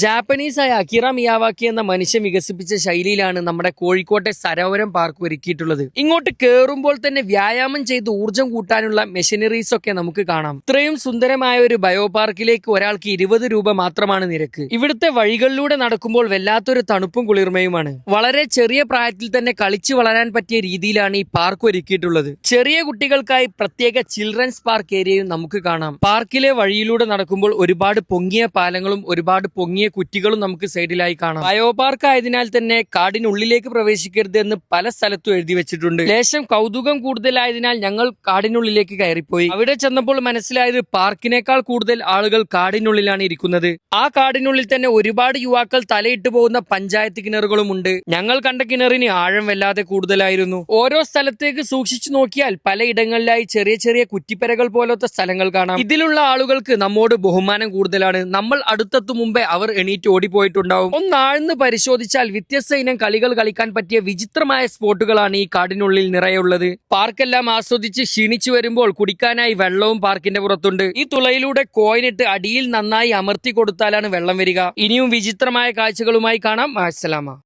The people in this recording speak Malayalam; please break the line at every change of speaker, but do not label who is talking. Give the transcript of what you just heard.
ജാപ്പനീസായ അക്കിറ മിയാവാക്കി എന്ന മനുഷ്യൻ വികസിപ്പിച്ച ശൈലിയിലാണ് നമ്മുടെ കോഴിക്കോട്ടെ സരോവരം പാർക്ക് ഒരുക്കിയിട്ടുള്ളത്. ഇങ്ങോട്ട് കയറുമ്പോൾ തന്നെ വ്യായാമം ചെയ്ത് ഊർജം കൂട്ടാനുള്ള മെഷീനറീസ് ഒക്കെ നമുക്ക് കാണാം. ഇത്രയും സുന്ദരമായ ഒരു ബയോ പാർക്കിലേക്ക് ഒരാൾക്ക് ഇരുപത് രൂപ മാത്രമാണ് നിരക്ക്. ഇവിടുത്തെ വഴികളിലൂടെ നടക്കുമ്പോൾ വല്ലാത്തൊരു തണുപ്പും കുളിർമയുമാണ്. വളരെ ചെറിയ പ്രായത്തിൽ തന്നെ കളിച്ചു വളരാൻ പറ്റിയ രീതിയിലാണ് ഈ പാർക്ക് ഒരുക്കിയിട്ടുള്ളത്. ചെറിയ കുട്ടികൾക്കായി പ്രത്യേക ചിൽഡ്രൻസ് പാർക്ക് ഏരിയയും നമുക്ക് കാണാം. പാർക്കിലെ വഴിയിലൂടെ നടക്കുമ്പോൾ ഒരുപാട് പൊങ്ങിയ പാലങ്ങളും ഒരുപാട് പൊങ്ങിയ കുറ്റികളും നമുക്ക് സൈഡിലായി കാണാം. ബയോ പാർക്ക് ആയതിനാൽ തന്നെ കാടിനുള്ളിലേക്ക് പ്രവേശിക്കരുത് എന്ന് പല സ്ഥലത്തും എഴുതി വെച്ചിട്ടുണ്ട്. ലേശം കൗതുകം കൂടുതലായതിനാൽ ഞങ്ങൾ കാടിനുള്ളിലേക്ക് കയറിപ്പോയി. അവിടെ ചെന്നപ്പോൾ മനസ്സിലായത് പാർക്കിനേക്കാൾ കൂടുതൽ ആളുകൾ കാടിനുള്ളിലാണ് ഇരിക്കുന്നത്. ആ കാടിനുള്ളിൽ തന്നെ ഒരുപാട് യുവാക്കൾ തലയിട്ട് പോകുന്ന പഞ്ചായത്ത് കിണറുകളും ഉണ്ട്. ഞങ്ങൾ കണ്ട കിണറിന് ആഴം വല്ലാതെ കൂടുതലായിരുന്നു. ഓരോ സ്ഥലത്തേക്ക് സൂക്ഷിച്ചു നോക്കിയാൽ പലയിടങ്ങളിലായി ചെറിയ ചെറിയ കുറ്റിപ്പരകൾ പോലത്തെ സ്ഥലങ്ങൾ കാണാം. ഇതിലുള്ള ആളുകൾക്ക് നമ്മോട് ബഹുമാനം കൂടുതലാണ്. നമ്മൾ അടുത്തെത്തും മുമ്പേ അവർ എണീറ്റ് ഓടിപ്പോയിട്ടുണ്ടാവും. ഒന്നാഴ്ന്ന് പരിശോധിച്ചാൽ വ്യത്യസ്ത ഇനം കളികൾ കളിക്കാൻ പറ്റിയ വിചിത്രമായ സ്പോട്ടുകളാണ് ഈ കാടിനുള്ളിൽ നിറയുള്ളത്. പാർക്കെല്ലാം ആസ്വദിച്ച് ക്ഷീണിച്ചു വരുമ്പോൾ കുടിക്കാനായി വെള്ളവും പാർക്കിന്റെ പുറത്തുണ്ട്. ഈ തുളയിലൂടെ കോയിനിട്ട് അടിയിൽ നന്നായി അമർത്തി കൊടുത്താലാണ് വെള്ളം വരിക. ഇനിയും വിചിത്രമായ കാഴ്ചകളുമായി കാണാം. അസ്സലാമ